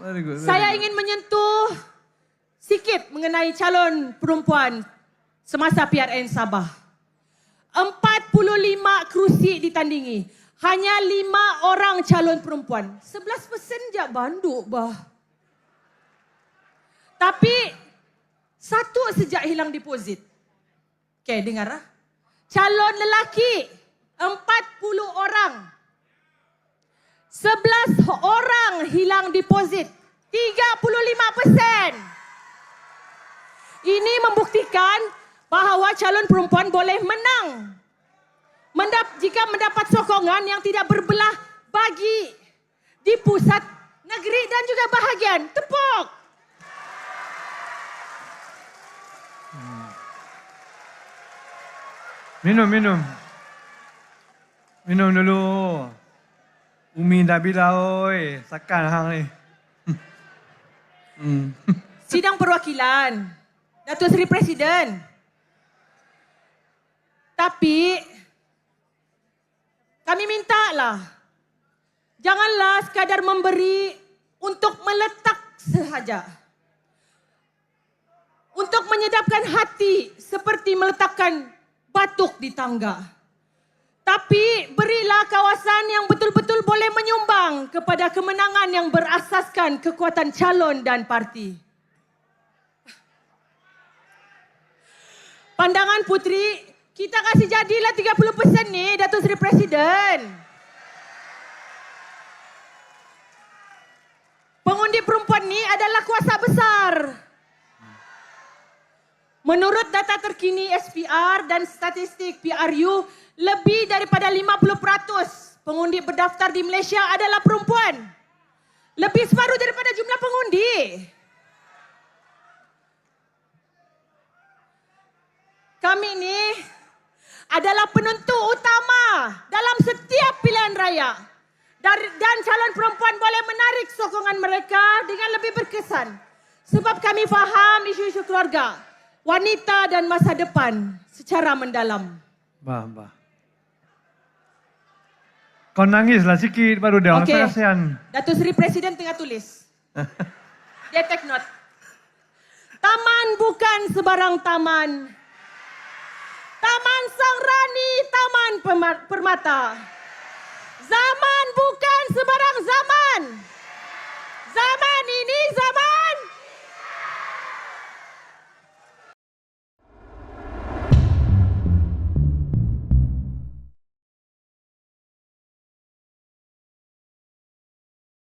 Very good. very Saya good. ingin menyentuh sikit mengenai calon perempuan semasa PRN Sabah. 45 kerusi ditandingi. Hanya 5 orang calon perempuan. 11% je banduk bah. Tapi satu sejak hilang deposit. Okey, dengar ah. Calon lelaki 40 orang 11 orang hilang deposit. 35%. Ini membuktikan bahawa calon perempuan boleh menang. Mendap, jika mendapat sokongan yang tidak berbelah bagi di pusat negeri dan juga bahagian. Tepuk. Minum, minum. Minum dulu. Umi Nabila oi, sakan hang ni. Hmm. Sidang perwakilan. Datuk Seri Presiden. Tapi kami minta lah. Janganlah sekadar memberi untuk meletak sahaja. Untuk menyedapkan hati seperti meletakkan batuk di tangga. Tapi berilah kawasan yang betul-betul boleh menyumbang kepada kemenangan yang berasaskan kekuatan calon dan parti. Pandangan Putri, kita kasih jadilah 30% ni Datuk Seri Presiden. Pengundi perempuan ni adalah kuasa besar. Menurut data terkini SPR dan statistik PRU, lebih daripada 50% pengundi berdaftar di Malaysia adalah perempuan. Lebih separuh daripada jumlah pengundi. Kami ni adalah penentu utama dalam setiap pilihan raya. Dan calon perempuan boleh menarik sokongan mereka dengan lebih berkesan. Sebab kami faham isu-isu keluarga, wanita dan masa depan secara mendalam. Bah, bah. Kau nangislah sikit baru dia orang Okey. kasihan. Datuk Seri Presiden tengah tulis. Dia take note. Taman bukan sebarang taman. Taman Sang Rani, Taman Permata. Zaman bukan.